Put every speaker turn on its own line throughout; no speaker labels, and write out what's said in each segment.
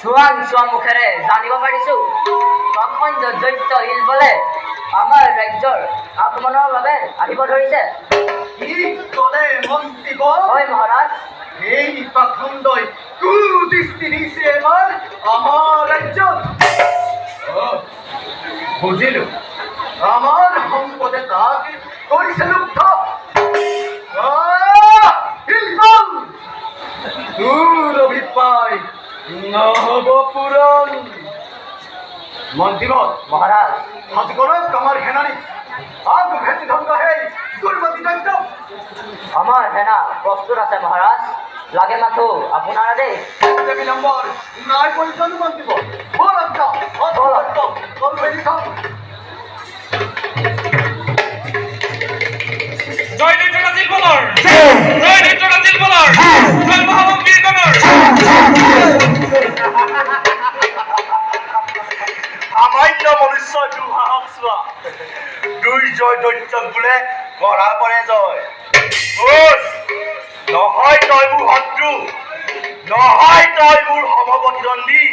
চোৱা মুখেৰে জানিব পাৰিছো। অখণ্ড দৈত্য ইলবলে আমাৰ ৰাজ্যৰ আক্ৰমণৰ বাবে আহিব ধৰিছে। হয় মহাৰাজ।
এই পাখণ্ডই কুদৃষ্টি দিছে এবাৰ আমাৰ ৰাজ্যত? বুজিলো। আমাৰ সম্পদে তাক কৰিছে লুব্ধ। নহ'ব পূৰণ মন্ত্ৰীগণ
মহাৰাজ
সাজগণক আমাৰ সেনানী আগ ভেটি ধংগ সেই দুৰ্মতি দৈত্য।
আমাৰ সেনা প্ৰস্তুত আছে মহাৰাজ লাগে মাথো আপোনাৰ আদেশ
এতে বিলম্বৰ নাই প্ৰয়োজন মন্ত্ৰীব বল। আজ্ঞা বল। আজ্ঞা বল
জয় নেত্রটা শিল্পকর জয়। নেত্রটা শিল্পকর জয় মহামন্ত্রীর কনর
সামান্য মনুষ্য দুঃসাহস চোৱা দুৰ্জয় দৈত্যক বোলে গঢ়া পৰে জয়। নহয় তই মোৰ শত্ৰু, নহয় তই মোৰ সমপ্ৰতিদ্বন্দ্বী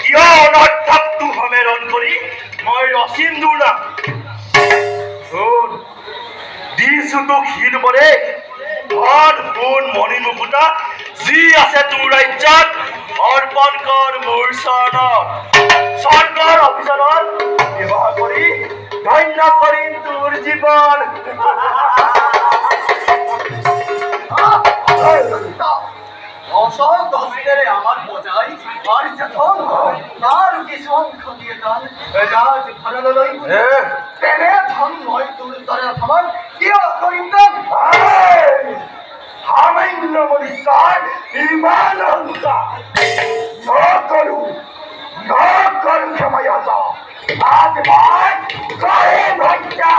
কিয় অনৰ্থক সমেৰণ কৰি? মই ৰচিম তোৰ নাম। দিছো তোক শীত পৰে ধন সোণ মণি, মুকুতা, যি আছে তোৰ মোৰ চৰণত স্বৰ্গৰ অভিযানত কৰি ধন্য কৰিম তোৰ জীৱন
অশোক হস্তেরে আমার আর যখন তার অংশ দিয়ে দান রাজ ভরলই তেনে ধন তোর তরে সমান কিয় কৰিম দান
ইমান অহংকাৰ নকৰো নকৰো ক্ষময়াত আজ। মই কৰিম হত্যা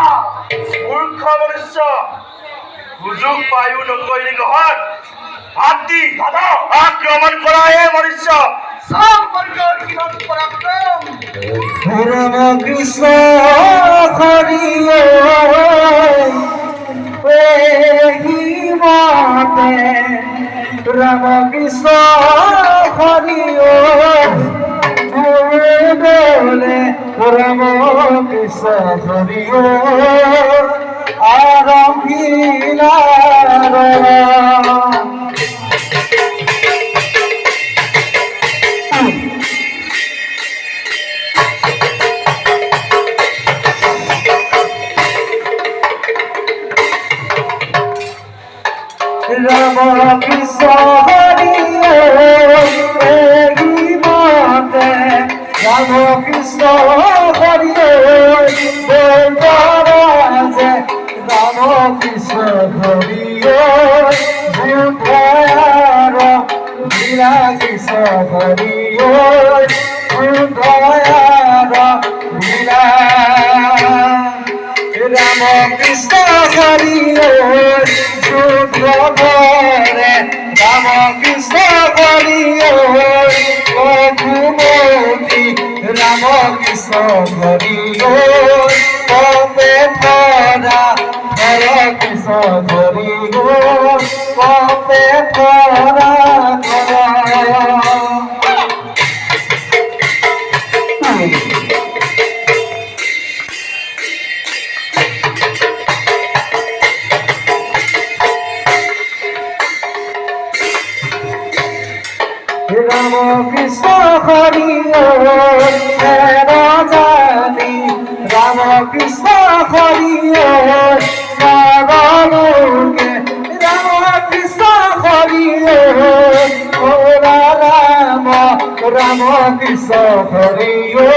মূৰ্খ মনুষ্য সুযোগ পায়ো নকৰিলি গ্ৰহণ ভাতৃ আক্ৰমণ কৰাহে মনুষ্য।
সম্পর্কর কিরণ পরাক্রম।
রাম কৃষ্ণ হরিয়ে আরম্ভিলা রাম কৃষ্ণ হরিয়ে রাম কৃষ্ণ হরিয়ে রাম কৃষ্ণ হরি শুভরে রাম কৃষ্ণ হরি রঘুমতি রাম কৃষ্ণ হরি কৃষ্ণ হরি কবে ধরা রাম কৃষ্ণ হরি রাম কৃষ্ণ হরি রাম কিশোর হরিও